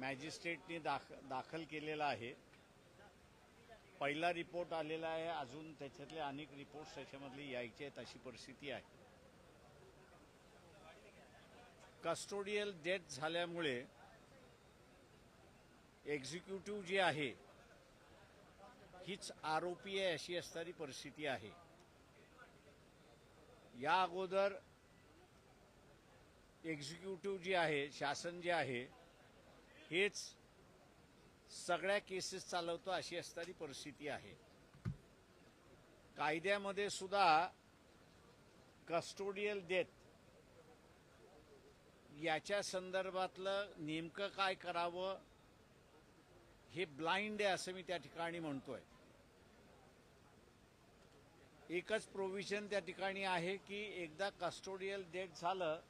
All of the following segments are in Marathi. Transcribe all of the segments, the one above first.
मॅजिस्ट्रेटने दाख दाखल केलेला आहे. पहिला रिपोर्ट आलेला आहे. अजून त्याच्यातले अनेक रिपोर्ट्स त्याच्यामधले यायचे आहेत अशी परिस्थिती आहे. कस्टोडियल डेथ झाल्यामुळे एक्झिक्युटिव्ह जी आहे हीच आरोपी आहे अशी असणारी परिस्थिती आहे. या अगोदर एक्झिक्युटिव्ह जी आहे शासन जे आहे हेच सगळ्या केसेस चालवतो अशी असणारी परिस्थिती आहे. कायद्यामध्ये सुद्धा कस्टोडियल डेथ याच्या संदर्भातलं नेमकं काय करावं हे ब्लाइंड आहे असं मी त्या ठिकाणी म्हणतोय. एकच प्रोव्हिजन त्या ठिकाणी आहे की एकदा कस्टोडियल डेथ झालं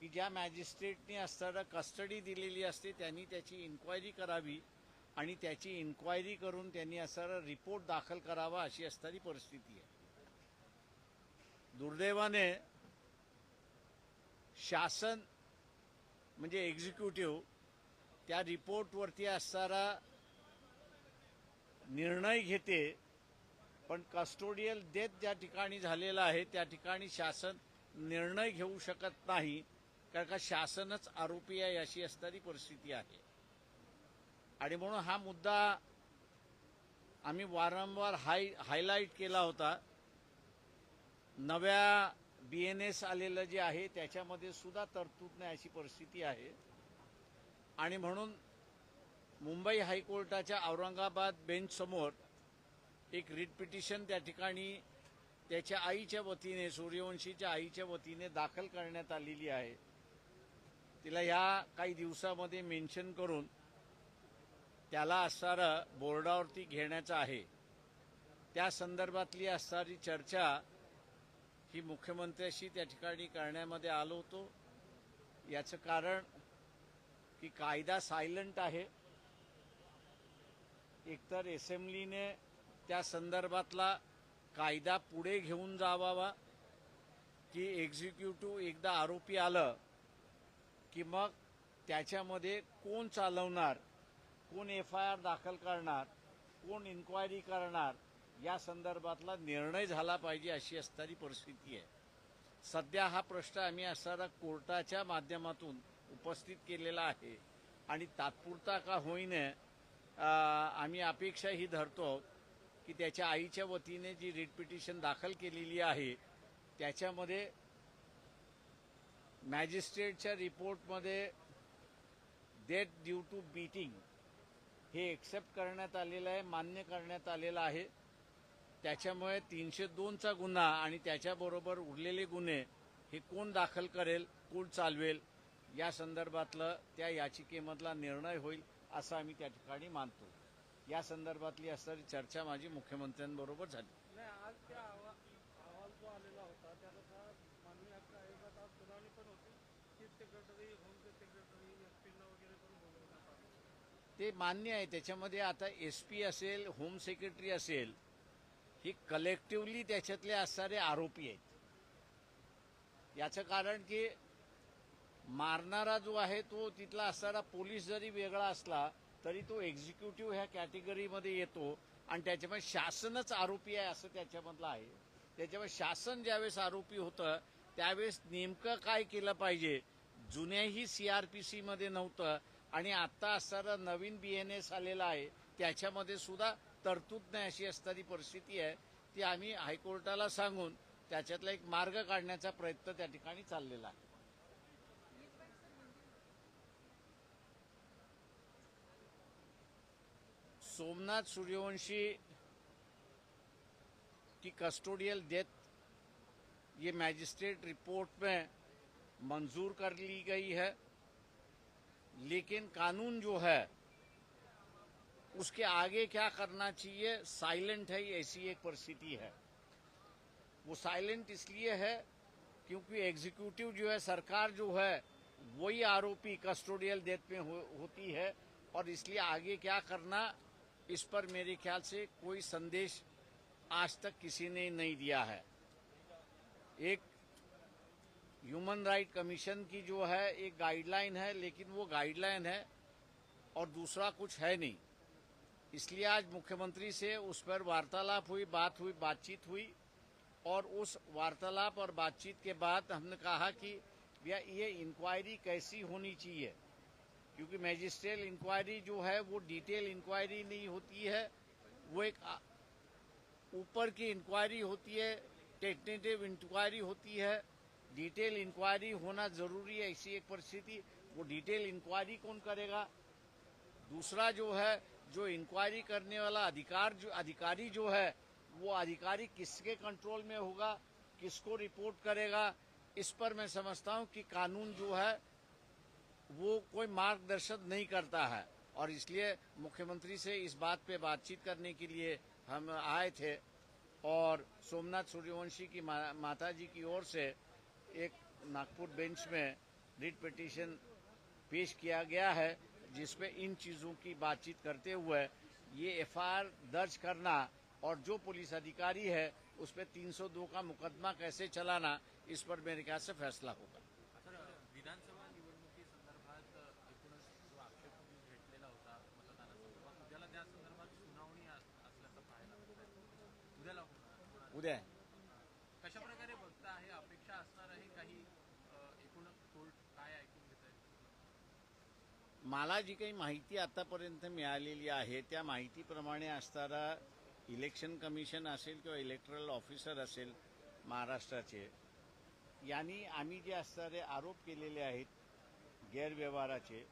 की ज्या मॅजिस्ट्रेटने असताना कस्टडी दिलेली असते त्यांनी त्याची इन्क्वायरी करावी आणि त्याची इन्क्वायरी करून त्यांनी असणारा रिपोर्ट दाखल करावा अशी असणारी परिस्थिती आहे. दुर्दैवाने शासन म्हणजे एक्झिक्युटिव्ह त्या रिपोर्टवरती असणारा निर्णय घेते पण कस्टोडियल डेथ ज्या ठिकाणी झालेला आहे त्या ठिकाणी शासन निर्णय घेऊ शकत नाही. कारण का शासनच आरोपी आहे अशी असणारी परिस्थिती आहे. आणि म्हणून हा मुद्दा आम्ही वारंवार हाय हायलाईट केला होता. नव्या बी एन एस आलेलं जे आहे त्याच्यामध्ये सुद्धा तरतूद नाही अशी परिस्थिती आहे. आणि म्हणून मुंबई हायकोर्टाच्या औरंगाबाद बेंचसमोर एक रिट पिटिशन त्या ठिकाणी त्याच्या आईच्या वतीने सूर्यवंशीच्या आईच्या वतीने दाखल करण्यात आलेली आहे. तिला ह्या काही दिवसामध्ये मेन्शन करून त्याला असणारं बोर्डावरती घेण्याचं आहे. त्या संदर्भातली असणारी चर्चा ही मुख्यमंत्र्याशी त्या ठिकाणी करण्यामध्ये आलो होतो. याचं कारण की कायदा सायलंट आहे. एकतर असेंब्लीने त्या संदर्भातला कायदा पुढे घेऊन जावावा की एक्झिक्युटिव्ह एकदा आरोपी आलं की मग त्याच्यामध्ये कोण चालवणार कोण एफ आय आर दाखल करणार कोण इन्क्वायरी करणार या संदर्भातला निर्णय झाला पाहिजे अशी असणारी परिस्थिती आहे. सध्या हा प्रश्न आम्ही असणारा कोर्टाच्या माध्यमातून उपस्थित केलेला आहे आणि तात्पुरता का होईने आम्ही अपेक्षा ही धरतो की त्याच्या आईच्या वतीने जी रिट पिटिशन दाखल केलेली आहे त्याच्यामध्ये मॅजिस्ट्रेटच्या रिपोर्टमध्ये डेथ ड्यू टू बीटिंग हे एक्सेप्ट करण्यात आलेलं आहे मान्य करण्यात आलेलं आहे. त्याच्यामुळे तीनशे दोनचा गुन्हा आणि त्याच्याबरोबर उरलेले गुन्हे हे कोण दाखल करेल कोण चालवेल या संदर्भातलं त्या याचिकेमधला निर्णय होईल असं आम्ही त्या ठिकाणी मानतो. या संदर्भातली असणारी चर्चा माझी मुख्यमंत्र्यांबरोबर झाली नाही आज त्या अहवा- अहवाल जो आलेला होता त्यानुसार माननीय हक्क आयोगात आज सुनावणी पण होती chief secretary home secretary S पीना वगैरे पण बोलवण्यात आलं ते मान्य आहे. त्याच्यामध्ये आता एस पी असेल होम सेक्रेटरी असेल ही कलेक्टिव्हली त्याच्यातले असणारे आरोपी आहेत. याचं कारण की मारणारा जो आहे तो तिथला असणारा पोलीस जरी वेगळा असला तरी तो एक्झिक्युटिव्ह ह्या कॅटेगरीमध्ये येतो आणि त्याच्यामुळे शासनच आरोपी आहे असं त्याच्यामधलं आहे. त्याच्यामुळे शासन ज्यावेळेस आरोपी होतं त्यावेळेस नेमकं काय केलं पाहिजे? जुन्याही सीआरपीसीमध्ये नव्हतं. आणि आता असणारा नवीन बी एन एस आलेला आहे त्याच्यामध्ये सुद्धा तरतूद नाही अशी असणारी परिस्थिती आहे. ती आम्ही हायकोर्टाला सांगून त्याच्यातला एक मार्ग काढण्याचा प्रयत्न त्या ठिकाणी चाललेला आहे. सोमनाथ सूर्यवंशी की कस्टोडियल डेथ ये मैजिस्ट्रेट रिपोर्ट में मंजूर कर ली गई है। लेकिन कानून जो है उसके आगे क्या करना चाहिए? साइलेंट है ऐसी एक परिस्थिति है। वो साइलेंट इसलिए है क्योंकि एग्जीक्यूटिव जो है सरकार जो है वही आरोपी कस्टोडियल डेथ में हो, होती है और इसलिए आगे क्या करना इस पर मेरे ख्याल से कोई संदेश आज तक किसी ने नहीं दिया है। एक ह्यूमन राइट कमीशन की जो है एक गाइडलाइन है, लेकिन वो गाइडलाइन है और दूसरा कुछ है नहीं। इसलिए आज मुख्यमंत्री से उस पर वार्तालाप हुई, बात हुई, बातचीत हुई और उस वार्तालाप और बातचीत के बाद हमने कहा कि भैया ये इंक्वायरी कैसी होनी चाहिए? क्योंकि मैजिस्ट्रियल इंक्वायरी जो है, वो डिटेल इंक्वायरी नहीं होती है। वो एक ऊपर की इंक्वायरी होती है टेक्नेटिव इंक्वायरी होती है। डिटेल इंक्वायरी होना ज़रूरी है, ऐसी एक परिस्थिति, वो डिटेल इंक्वायरी कौन करेगा? दूसरा जो है, जो इंक्वायरी करने वाला अधिकार जो, अधिकारी जो है, वो अधिकारी किसके कंट्रोल में होगा, किसको रिपोर्ट करेगा? इस पर मैं समझता हूँ कि कानून जो है, वो कोई मार्गदर्शन नहीं करता है। और इसलिए मुख्यमंत्री से इस बात पे बातचीत करने के लिए हम आए थे। और सोमनाथ सूर्यवंशी की माता जी की ओर से एक नागपुर बेंच में रिट पिटीशन पेश किया गया है जिसमें इन चीज़ों की बातचीत करते हुए ये एफआईआर दर्ज करना और जो पुलिस अधिकारी है उस पर 302 का मुकदमा कैसे चलाना इस पर मेरे ख्याल से फैसला होगा। विधानसभा निवडणुकीसंदर्भात एकूणच जो आक्षेप घेतलेला होता मतदानासंदर्भात उद्याला त्या संदर्भात सुनावणी असल्याचं पाहायला उद्याला होणार होणार. उद्या. मला जी काही माहिती आतापर्यंत मिळालेली आहे त्या माहितीप्रमाणे असणारा इलेक्शन कमिशन असेल किंवा इलेक्ट्रल ऑफिसर असेल महाराष्ट्राचे यांनी आम्ही जे असणारे आरोप केलेले आहेत गैरव्यवहाराचे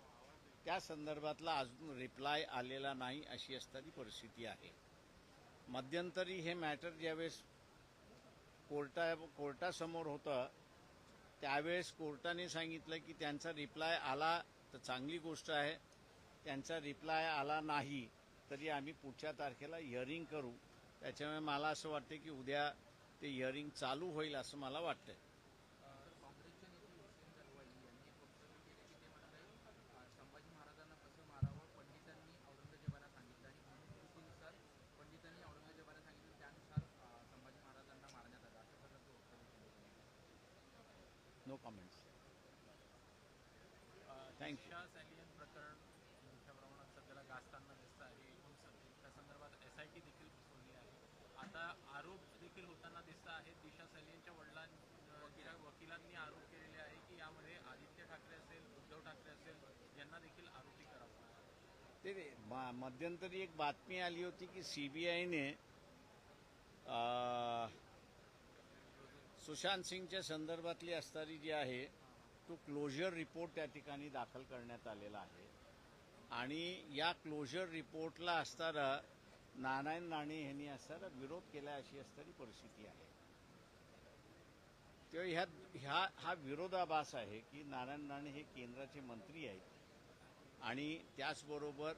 त्या संदर्भातला अजून रिप्लाय आलेला नाही अशी असणारी परिस्थिती आहे. मध्यंतरी हे मॅटर ज्यावेळेस कोर्टा कोर्टासमोर होतं त्यावेळेस कोर्टाने सांगितलं की त्यांचा रिप्लाय आला तर चांगली गोष्ट आहे. त्यांचा रिप्लाय आला नाही तरी आम्ही पुढच्या तारखेला हिअरिंग करू. त्याच्यामुळे मला असं वाटतं की उद्या ते हिअरिंग चालू होईल असं मला वाटतं काँग्रेसचे नेते हुसेन दलवाई यांनी एक वक्तव्य केले की ते म्हणाले संभाजी महाराजांना कसं मारावं पंडितांनी औरंगजेबाला सांगितलं आणि मनुस्मृतीनुसार पंडितांनी औरंगजेबाला सांगितलं त्यानुसार अ, संभाजी महाराजांना मारण्यात आलं अशा प्रकारचं वक्तव्य केलं no comments Thank you. Disha Salian प्रकरण मोठ्या प्रमाणात सध्याला गाजताना दिसतं आहे एकूण सध्या त्या संदर्भात एस आय टी देखील बसवली आहे आता आरोप देखील होताना दिसत आहेत दिशा सॅलियनच्या वडिलां वकिलांनी आरोप केलेले आहे की यामध्ये आदित्य ठाकरे असेल उद्धव ठाकरे असेल यांना देखील आरोपी करावं. ते मध्यंतरी एक बातमी आली होती की सीबीआयने सुशांत सिंगच्या संदर्भातली असणारी जी आहे तो क्लोजर रिपोर्ट त्या ठिकाणी दाखल करण्यात आलेला आहे. आणि या क्लोजर रिपोर्टला असणारा नारायण राणे यांनी असणारा विरोध केला अशी असणारी परिस्थिती आहे. तेव्हा ह्या ह्या हा विरोधाभास आहे की नारायण राणे हे केंद्राचे मंत्री आहेत. आणि त्याचबरोबर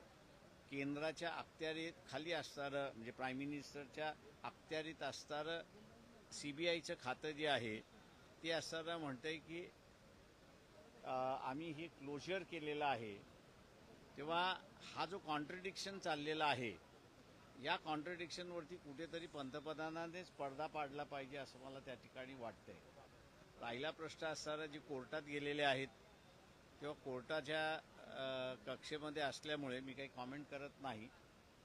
केंद्राच्या अखत्यारीत खाली असणारं म्हणजे प्राईम मिनिस्टरच्या अखत्यारीत असणारं सीबीआयचं खातं जे आहे ते असताना म्हणत आहे की आम्ही हे क्लोजर केलेलं आहे. तेव्हा हा जो कॉन्ट्रडिक्शन चाललेला आहे या कॉन्ट्रडिक्शनवरती कुठेतरी पंतप्रधानानेच पडदा पाडला पाहिजे असं मला त्या ठिकाणी वाटतंय. राहिला प्रश्न असणारा जे कोर्टात गेलेले आहेत तेव्हा कोर्टाच्या कक्षेमध्ये असल्यामुळे मी काही कॉमेंट करत नाही.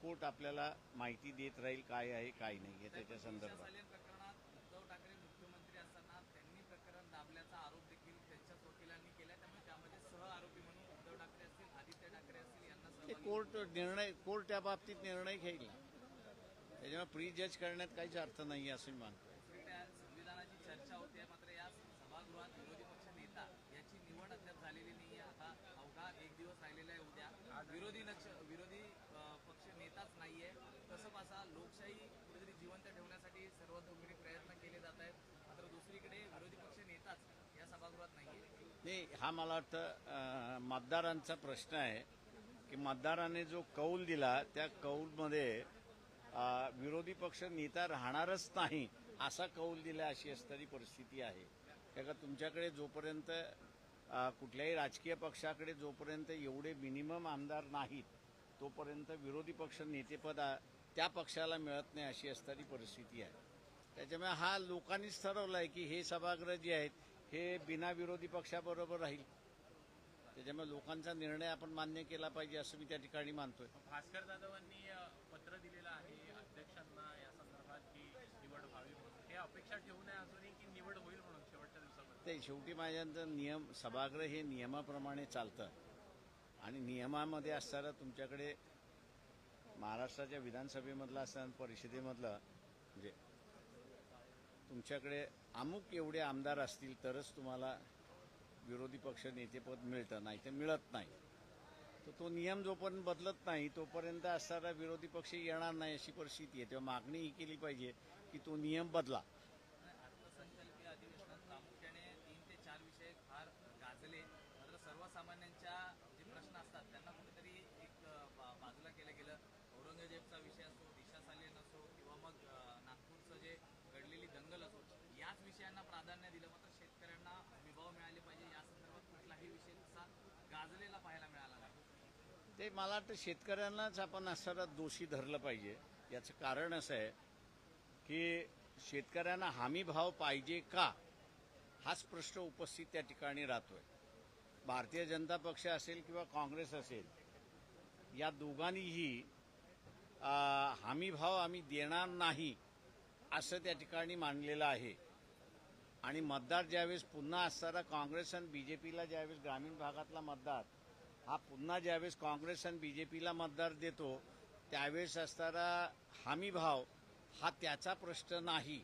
कोर्ट आपल्याला माहिती देत राहील काय आहे काय नाही हे त्याच्या संदर्भात. उद्धव ठाकरे मुख्यमंत्री असताना त्यांनी प्रकरण दाबल्याचा आरोप देखील त्यांच्याच वकिलांनी केला त्यामुळे त्यामध्ये सह आरोपी म्हणून उद्धव ठाकरे असतील आदित्य ठाकरे असतील यांना कोर्ट निर्णय कोर्ट त्या बाबतीत निर्णय घेईल. त्याच्यामुळे प्री जज करण्यात काहीच अर्थ नाही असं मी मानतो दुसरीकडे संविधानाची चर्चा होते मात्र या सभागृहात विरोधी पक्ष नेता याची निवड अद्याप झालेली नाही आहे आता अवघा एक दिवस राहिलेला आहे उद्या विरोधी लक्ष विरोधी पक्ष नेताच नाहीये. तसं पासा लोकशाही कुठेतरी जिवंत ठेवण्यासाठी सर्वतोपरी प्रयत्न केले जात आहेत. मात्र दुसरीकडे विरोधी पक्ष नेताच या सभागृहात नाहीये. नाही हा मला वाटतं मतदारांचा प्रश्न आहे की मतदाराने जो कौल दिला त्या कौलमध्ये विरोधी पक्ष नेता राहणारच नाही असा कौल दिला अशी असणारी परिस्थिती आहे. कारण तुमच्याकडे जोपर्यंत कुठल्याही राजकीय पक्षाकडे जोपर्यंत एवढे मिनिमम आमदार नाहीत तोपर्यंत विरोधी पक्ष नेतेपद त्या पक्षाला मिळत नाही अशी असणारी परिस्थिती आहे. त्याच्यामुळे हा लोकांनीच ठरवलं आहे की हे सभागृह जे आहेत हे बिना विरोधी पक्षाबरोबर राहील. त्याच्यामुळे लोकांचा निर्णय आपण मान्य केला पाहिजे असं मी त्या ठिकाणी मानतोय. भास्कर जाधवांनी पत्र दिलेलं आहे अध्यक्षांना या संदर्भात की निवड व्हावी हे अपेक्षा ठेवू नये अजून की निवड होईल म्हणून शेवटच्या दिवसामध्ये ते शेवटी माझ्यांचं नियम सभागृह हे नियमाप्रमाणे चालतं. आणि नियमामध्ये असताना तुमच्याकडे महाराष्ट्राच्या विधानसभेमधलं असताना परिषदेमधलं म्हणजे तुमच्याकडे अमुक एवढे आमदार असतील तरच तुम्हाला विरोधी पक्ष नेतेपद मिळतं नाही तर मिळत नाही. तर तो नियम जोपर्यंत बदलत नाही तोपर्यंत असणारा विरोधी पक्ष येणार नाही अशी परिस्थिती आहे. तेव्हा मागणी ही केली पाहिजे की तो नियम बदला अर्थसंकल्पीय अधिवेशनात प्रामुख्याने तीन ते चार विषय फार गाजले मात्र सर्वसामान्यांच्या जे प्रश्न असतात त्यांना कुठेतरी एक अ, बा- बाजूला केलं गेलं औरंगजेबचा विषय असो दिशा सालेन असो किंवा मग अ, नागपूरचं जे घडलेली दंगल असो याच विषयांना प्राधान्य दिलं मात्र शेतकऱ्यांना हमीभाव मिळाले पाहिजे या संदर्भात कुठलाही विषय तसा गाजलेला पाहायला मिळाला नाही. ते मला वाटतं शेतकऱ्यांनाच आपण असणारा दोषी धरलं पाहिजे. याचं कारण असं आहे की शेतकऱ्यांना हमी भाव पाहिजे का? हाच प्रश्न उपस्थित त्या ठिकाणी राहतोय. भारतीय जनता पक्ष असेल किंवा काँग्रेस असेल या दोघांनीही हमी भाव आम्ही देणार नाही असं त्या ठिकाणी मांडलेलं आहे. आणि मतदार ज्यावेळेस पुन्हा असणारा काँग्रेस आणि बीजेपीला ज्यावेळेस ग्रामीण भागातला मतदार हा पुन्हा ज्यावेळेस काँग्रेस आणि बीजेपीला मतदार देतो त्यावेळेस असणारा हमीभाव हा त्याचा प्रश्न नाही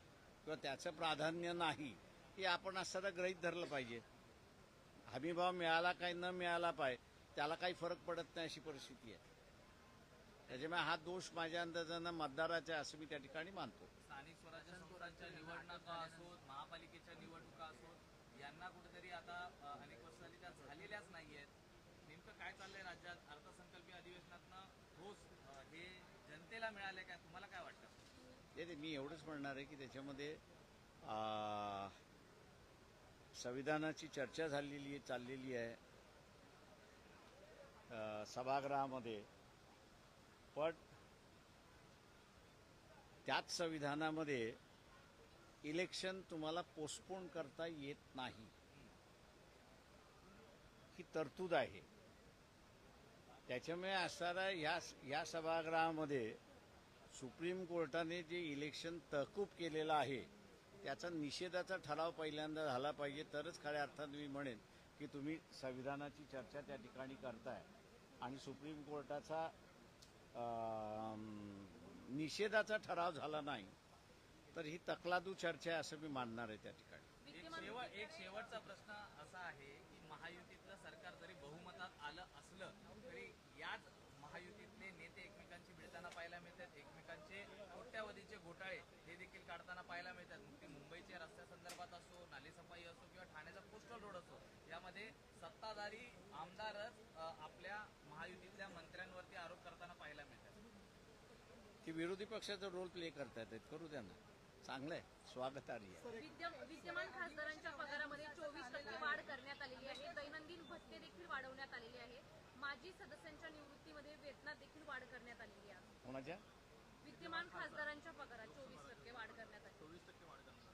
किंवा त्याचं प्राधान्य नाही हे आपण असताना ग्रहित धरलं पाहिजे. हमीभाव मिळाला काय न मिळाला पाहिजे त्याला काही फरक पडत नाही अशी परिस्थिती आहे. त्याच्यामुळे हा दोष माझ्या अंदाजानं मतदाराचा आहे असं मी त्या ठिकाणी मानतो. स्थानिक स्वराज्य संस्थांच्या निवडणुका असोत महापालिकेच्या निवडणुका असोत यांना कुठेतरी आता अनेक वर्ष झाली त्या झालेल्याच नाही आहेत नेमकं काय चाललंय राज्यात? अर्थसंकल्पीय अधिवेशनातनं ठोस हे जनतेला मिळाले काय? तुम्हाला काय वाटतं? ते मी एवढंच म्हणणार आहे की त्याच्यामध्ये संविधानाची चर्चा झालेली चाललेली आहे सभागृहामध्ये. पण त्याच संविधानामध्ये इलेक्शन तुम्हाला पोस्टपोन करता येत नाही. ही तरतूद आहे. त्याच्यामुळे असणारा या या सभागृहामध्ये सुप्रीम कोर्टाने जे इलेक्शन तहकूब केलेलं आहे त्याचा निषेधाचा ठराव पहिल्यांदा झाला पाहिजे. तरच खऱ्या अर्थात मी म्हणेन की तुम्ही संविधानाची चर्चा त्या ठिकाणी करताय. आणि सुप्रीम कोर्टाचा निषेधाचा ठराव झाला नाही. तर ही तकलादू चर्चा आहे असं मी मानणार आहे त्या ठिकाणी. एक शेवट एक शेवटचा प्रश्न असा आहे की महायुतीतलं सरकार जरी बहुमतात आलं असलं तरी याच महायुतीतले नेते एकमेकांची मिळताना पाहायला मिळतात. एकमेकांचे कोट्यावधीचे घोटाळे हे देखील काढताना पाहायला मिळतात. मग ते मुंबईच्या रस्त्यासंदर्भात असो नालेसफाई असो किंवा ठाण्याचा कोस्टल रोड असो यामध्ये सत्ताधारी आमदारच आपल्या महायुतीतल्या मंत्र्यांवरती आरोप करताना पाहायला मिळतात. की विरोधी पक्षाचा रोल प्ले करतायत. करू त्यांना चांगलं आहे. स्वागतार्ह आहे. विद्य- विद्यमान खासदारांच्या पगारामध्ये चोवीस टक्के वाढ करण्यात आलेली आहे. दैनंदिन भत्ते देखील वाढवण्यात आलेले आहे. माजी सदस्यांच्या निवृत्तीमध्ये वेतनात देखील वाढ करण्यात आलेली आहे. कोणाच्या? विद्यमान खासदारांच्या पगारात चोवीस टक्के वाढ करण्यात आली चोवीस टक्के वाढ करणार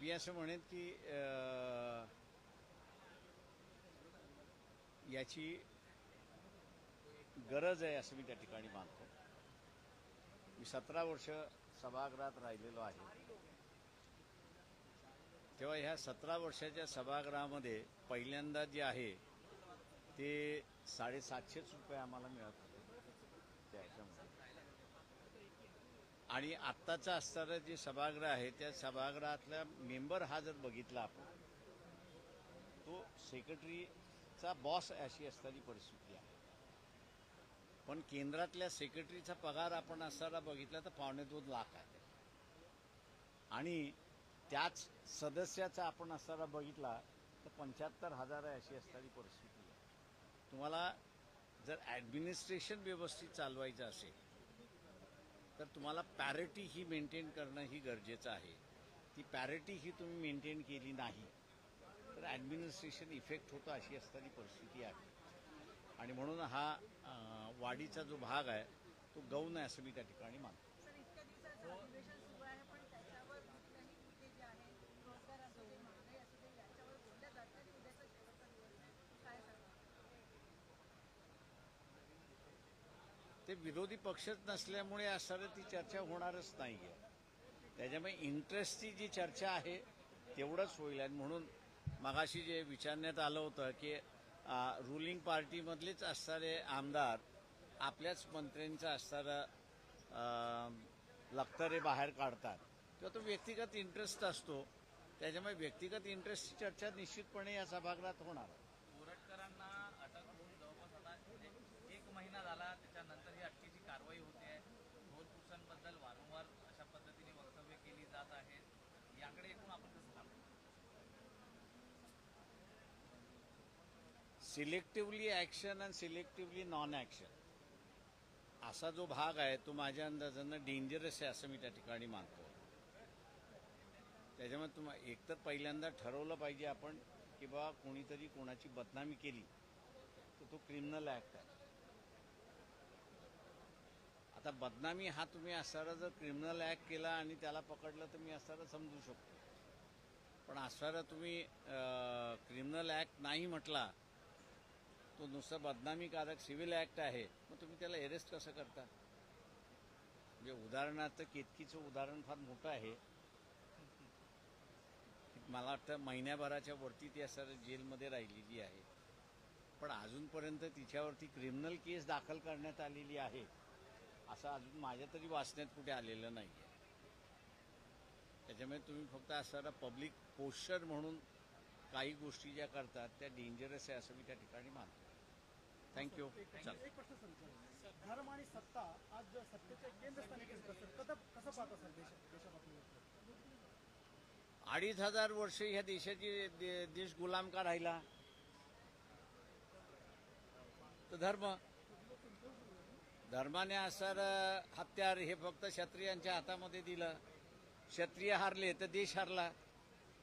मी असं म्हणेन की अं, याची गरज आहे असं मी त्या ठिकाणी मानतो. मी सतरा वर्ष सभागृहात राहिलेलो आहे. तेव्हा ह्या सतरा वर्षाच्या सभागृहामध्ये पहिल्यांदा जे आहे ते साडेसातशेच रुपये आम्हाला मिळत होते. त्या ह्याच्यामध्ये आणि आत्ताचं असणारं जे सभागृह आहे त्या सभागृहातला मेंबर हा जर बघितला आपण तो सेक्रेटरीचा बॉस अशी असणारी परिस्थिती आहे. पण केंद्रातल्या सेक्रेटरीचा पगार आपण असताना बघितला तर पावणे दोन लाख आहे. आणि त्याच सदस्याचा आपण असताना बघितला तर पंच्याहत्तर हजार आहे अशी असणारी परिस्थिती आहे. तुम्हाला जर ॲडमिनिस्ट्रेशन व्यवस्थित चालवायचं असेल तर तुम्हाला पॅरिटी ही मेंटेन करणं ही गरजेचं आहे. ती पॅरिटी ही तुम्ही मेंटेन केली नाही तर ॲडमिनिस्ट्रेशन इफेक्ट होतं अशी असणारी परिस्थिती आहे. आणि म्हणून हा वाडीचा जो भाग आहे तो गौण आहे असं मी त्या ठिकाणी मानतो. ते विरोधी पक्षच नसल्यामुळे असं ती चर्चा होणारच नाही आहे त्याच्यामुळे इंटरेस्टची जी चर्चा आहे तेवढंच होईल. आणि म्हणून मगाशी जे विचारण्यात आलं होतं की रुलिंग पार्टीमधलेच असणारे आमदार आपल्याच मंत्र्यांचा असणारं लक्तरे बाहेर काढतात. किंवा तो व्यक्तिगत इंटरेस्ट असतो. त्याच्यामुळे व्यक्तिगत इंटरेस्टची चर्चा निश्चितपणे या सभागृहात होणार कोरटकरांना अटक होऊन जवळपास आता एक- एक महिना झाला त्याच्यानंतर ही अटकेची कारवाई होते आहे दोन पुरुषांबद्दल वारंवार अशा पद्धतीने वक्तव्य केली जात आहेत याकडे एकूण आपण कसं पाहतो selectively action and selectively non action असा जो भाग आहे तो माझ्या अंदाजानं डेंजरस आहे असं मी त्या ठिकाणी मानतो. त्याच्यामुळे तुम्हा एकतर पहिल्यांदा ठरवलं पाहिजे आपण की बाबा कोणीतरी कोणाची बदनामी केली तर तो क्रिमिनल ॲक्ट आहे. आता बदनामी हा तुम्ही असणारा जर क्रिमिनल ॲक्ट केला आणि त्याला पकडलं तर मी असणारा समजू शकतो. पण असणारा तुम्ही क्रिमिनल ॲक्ट नाही म्हटला तो नुसतं बदनामीकारक सिव्हिल ॲक्ट आहे मग तुम्ही त्याला अरेस्ट कसं करता? म्हणजे उदाहरणार्थ केतकीचं उदाहरण फार मोठं आहे. मला वाटतं महिन्याभराच्या वरती ती असं जेलमध्ये राहिलेली आहे. पण अजूनपर्यंत तिच्यावरती क्रिमिनल केस दाखल करण्यात आलेली आहे असं अजून माझ्या तरी वाचण्यात कुठे आलेलं नाही आहे त्याच्यामुळे तुम्ही फक्त असणारा पब्लिक पोश्चर म्हणून काही गोष्टी ज्या करतात त्या डेंजरस आहे असं मी त्या ठिकाणी मानतो. थँक्यू चल. एक प्रश्न सर धर्म आणि सत्ता आज सत्तेच्या केंद्रस्थानी कसं पाहता अडीच हजार वर्ष ह्या देशाची देश गुलाम का राहिला. तर धर्म. धर्माने असर हत्यार हे फक्त क्षत्रियांच्या हातामध्ये दिलं. क्षत्रिय हारले तर देश हारला.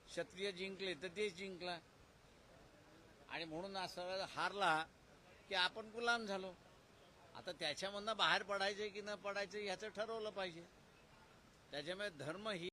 क्षत्रिय जिंकले तर देश जिंकला. आणि म्हणून असं हारला की आपण गुलाम झालो. आता त्याच्यामधनं बाहेर पडायचं की न पडायचं ह्याचं ठरवलं पाहिजे. त्याच्यामुळे धर्म ही